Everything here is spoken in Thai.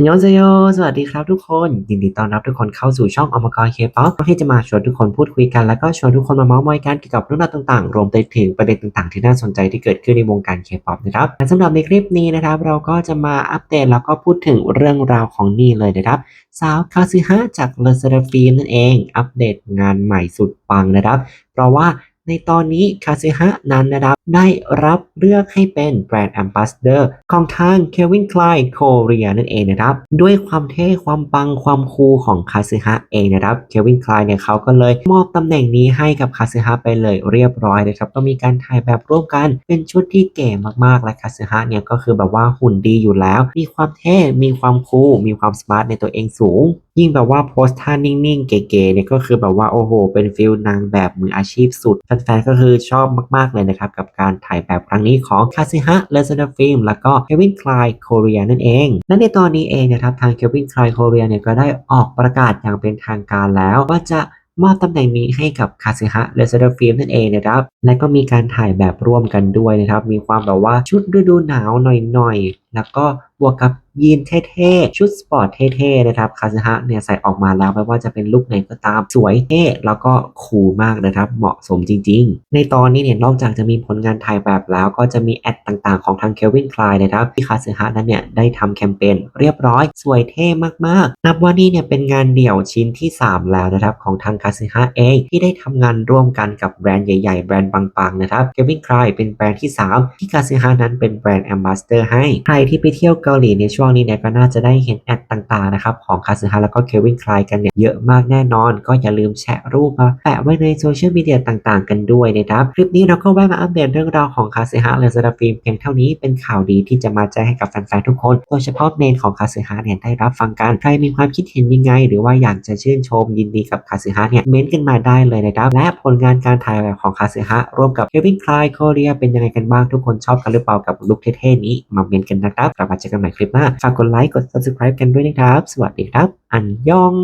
อันยองเซโย สวัสดีครับทุกคน ยินดีต้อนรับทุกคนเข้าสู่ช่องอมกรเคป๊อปที่จะมาชวนทุกคนพูดคุยกัน แล้วก็ชวนทุกคนมาเมาส์มอยกันเกี่ยวกับเรื่องราวต่างๆ รวมไปถึงประเด็นต่างๆ ที่น่าสนใจที่เกิดขึ้นในวงการเคป๊อปนะครับและสำหรับในคลิปนี้นะครับ เราก็จะมาอัปเดตแล้วก็พูดถึงเรื่องราวของนี่เลยนะครับ สาวคาซึฮะจากเลเซอราฟิล์มนั่นเอง อัปเดตงานใหม่สุดปังนะครับ เพราะว่าในตอนนี้คาซึฮะนั้นนะครับ ได้รับเลือกให้เป็นแบรนด์แอมบาสเดอร์ของทาง Calvin Klein Korea นั่นเองนะครับ ด้วยความเท่ความปังความคูลของคาซึฮะเองนะครับ Calvin Klein เนี่ยเขาก็เลยมอบตำแหน่งนี้ให้กับคาซึฮะไปเลยเรียบร้อยนะครับ ก็มีการถ่ายแบบร่วมกันเป็นชุดที่เก๋มากๆ และคาซึฮะเนี่ยก็คือแบบว่าหุ่นดีอยู่แล้ว มีความเท่ มีความคูล มีความสมาร์ทในตัวเองสูง ยิ่งแบบว่าโพสท่านิ่งๆ เก๋ๆเนี่ยก็คือแบบว่าโอ้โห เป็นฟิลนางแบบมืออาชีพสุด แฟนๆ ก็คือชอบมากๆเลยนะครับกับการถ่ายแบบครั้งนี้ของคาซิฮะเลซ n ดฟิล์มแล้วก็เควินคลายโคเรียนั่นเอง และในตอนนี้เองนะครับทางเควินคลายโคเรียเนี่ยก็ได้ออกประกาศอย่างเป็นทางการแล้วว่าจะมอบตำแหน่งนี้ให้กับคาซิฮะเลซอร์ฟิล์มนั่นเองนะครับ และก็มีการถ่ายแบบร่วมกันด้วยนะครับ มีความแบบว่าชุดฤดูหนาวหน่อยๆ แล้วก็บวกกับยีนเท่ๆ ชุดสปอร์ตเท่ๆ นะครับคาซึฮะเนี่ยใส่ออกมาแล้วไม่ว่าจะเป็นลุคไหนก็ตามสวยเท่แล้วก็คูลมากนะครับ เหมาะสมจริงๆ ในตอนนี้เนี่ยนอกจากจะมีผลงานถ่ายแบบแล้วก็จะมีแอดต่างๆ ของทางเควินคลายนะครับที่คาซึฮะนั้นเนี่ยได้ทำแคมเปญเรียบร้อย สวยเท่มากๆ นับว่านี่เนี่ยเป็นงานเดี่ยวชิ้นที่ 3 แล้วนะครับของทางคาซึฮะเองที่ได้ทำงานร่วมกันกับแบรนด์ใหญ่ๆ แบรนด์ปังๆนะครับเควินคลายเป็นแบรนด์ที่ 3 ที่คาซึฮะนั้นเป็นแบรนด์แอมบาสเดอร์ให้ใครที่ไปเที่ยวเกาหลีในช่วงอนี้เนี่ยก็น่าจะได้เห็นแอดต่างๆนะครับของคาซึฮะแล้วก็เควินคลายกันเนี่ยเยอะมากแน่นอน ก็อย่าลืมแชร์รูปมาแปะไว้ในโซเชียลมีเดียต่างๆ กันด้วยนะครับ คลิปนี้เราก็แวะมาอัปเดตเรื่องราวของคาซึฮะและซาดาฟิล์มเพียงเท่านี้เป็นข่าวดีที่จะมาแจ้งให้กับแฟนๆทุกคน โดยเฉพาะเมนของคาซึฮะเนี่ยได้รับฟังกันใครมีความคิดเห็นยังไง หรือว่าอยากจะชื่นชมยินดีกับคาซึฮะเนี่ยเม้นต์กันมาได้เลยนะครับและผลงานการถ่ายแบบของคาซึฮะร่วมกับเควินคลายโคเรียเป็นยังไงกันบ้างทุกคนชอบกันหรือเปล่ากับลุคเท่ๆนี้มาเม้นกันนะครับกลับมาเจอกันใหม่คลิปหน้าฝากกดไลค์กด subscribe กันด้วยนะครับ สวัสดีครับ อันยอง